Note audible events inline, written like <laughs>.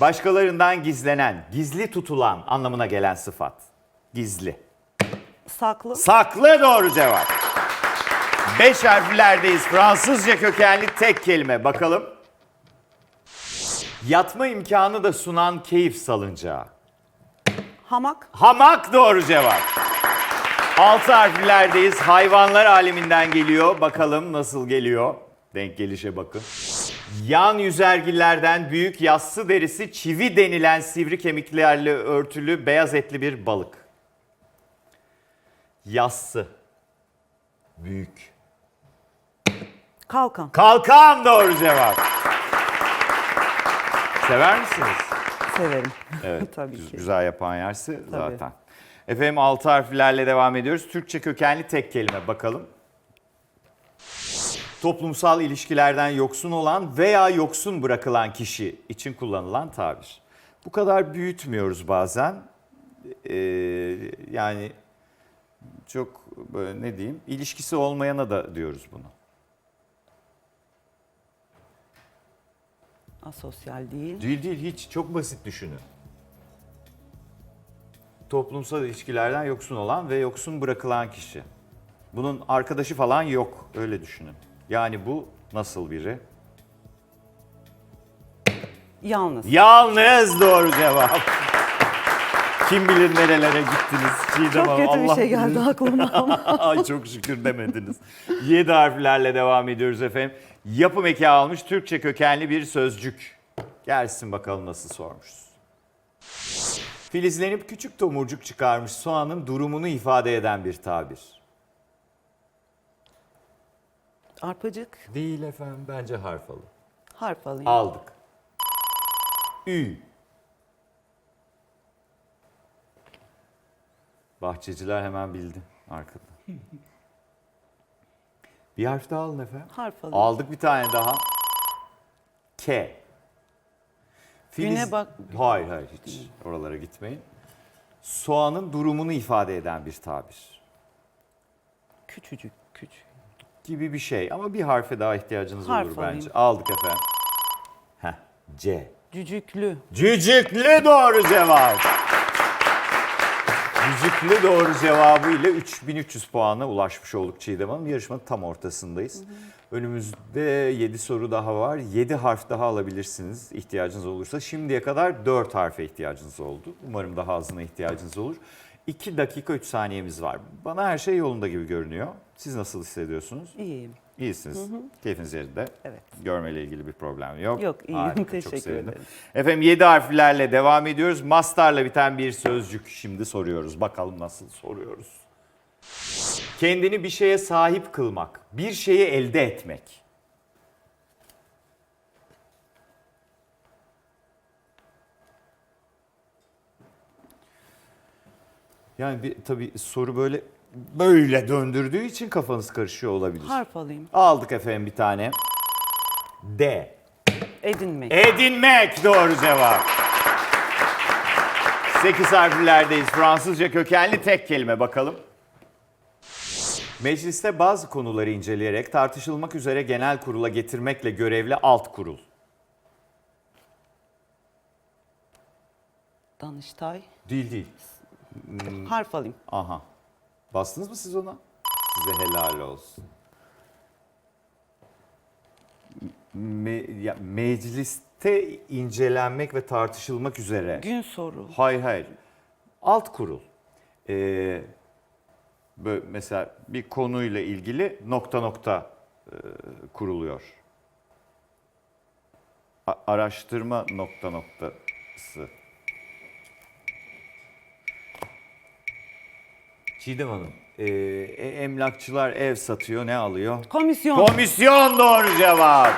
Başkalarından gizlenen, gizli tutulan anlamına gelen sıfat. Gizli. Saklı. Saklı doğru cevap. Beş harflerdeyiz. Fransızca kökenli tek kelime. Bakalım. Yatma imkanı da sunan keyif salıncağı. Hamak. Hamak doğru cevap. Altı harflerdeyiz. Hayvanlar aleminden geliyor. Bakalım nasıl geliyor. Denk gelişe bakın. Yan yüzergillerden büyük yassı derisi çivi denilen sivri kemiklerle örtülü beyaz etli bir balık. Yassı. Büyük. Kalkan. Kalkan doğru cevap. Sever misiniz? Severim. Evet, <laughs> Tabii güz- ki. güzel yapan yersi zaten. Efendim altı harflerle devam ediyoruz. Türkçe kökenli tek kelime bakalım. Toplumsal ilişkilerden yoksun olan veya yoksun bırakılan kişi için kullanılan tabir. Bu kadar büyütmüyoruz bazen. Ee, yani çok böyle ne diyeyim ilişkisi olmayana da diyoruz bunu. Asosyal değil. Değil değil hiç çok basit düşünün. Toplumsal ilişkilerden yoksun olan ve yoksun bırakılan kişi. Bunun arkadaşı falan yok öyle düşünün. Yani bu nasıl biri? Yalnız. Yalnız doğru cevap. Kim bilir nerelere gittiniz Çiğdem Çok Hanım, kötü bir şey geldi aklıma ama. <laughs> Ay çok şükür demediniz. 7 harflerle devam ediyoruz efendim. Yapım eki almış Türkçe kökenli bir sözcük. Gelsin bakalım nasıl sormuşuz. Filizlenip küçük tomurcuk çıkarmış soğanın durumunu ifade eden bir tabir. Arpacık. Değil efendim bence harf alın. Harf alayım. Aldık. Ü. Bahçeciler hemen bildi arkada. <laughs> Bir harf daha alın efendim. Harf alayım. Aldık bir tane daha. K. Güne bak- Hayır hayır hiç oralara gitmeyin. Soğanın durumunu ifade eden bir tabir Küçücük. Küçük. Gibi bir şey ama bir harfe daha ihtiyacınız Harf olur alayım. bence. Aldık efendim. Heh, C. Cücüklü. Cücüklü doğru cevap. Cücüklü doğru cevabı ile 3300 puana ulaşmış olduk Çiğdem Hanım. Yarışmanın tam ortasındayız. Önümüzde 7 soru daha var. 7 harf daha alabilirsiniz ihtiyacınız olursa. Şimdiye kadar 4 harfe ihtiyacınız oldu. Umarım daha azına ihtiyacınız olur. 2 dakika 3 saniyemiz var. Bana her şey yolunda gibi görünüyor. Siz nasıl hissediyorsunuz? İyiyim. İyisiniz. Keyfiniz yerinde. Evet. Görmeyle ilgili bir problem yok. Yok, iyiyim. Harika, çok Teşekkür sevindim. ederim. Efendim 7 harflerle devam ediyoruz. Mastarla biten bir sözcük şimdi soruyoruz. Bakalım nasıl soruyoruz. Kendini bir şeye sahip kılmak, bir şeyi elde etmek. Yani bir, tabii soru böyle böyle döndürdüğü için kafanız karışıyor olabilir. Harf alayım. Aldık efendim bir tane. D. Edinmek. Edinmek doğru cevap. 8 harflerdeyiz. Fransızca kökenli tek kelime bakalım. Mecliste bazı konuları inceleyerek tartışılmak üzere genel kurula getirmekle görevli alt kurul. Danıştay. Değil değil. Harf alayım. Aha. Bastınız mı siz ona? Size helal olsun. Me- ya, mecliste incelenmek ve tartışılmak üzere. Gün soru. Hayır hayır. Alt kurul. Ee, böyle mesela bir konuyla ilgili nokta nokta e, kuruluyor. A- araştırma nokta noktası. Çiğdem Hanım, e, e- emlakçılar ev satıyor ne alıyor? Komisyon. Komisyon doğru cevap.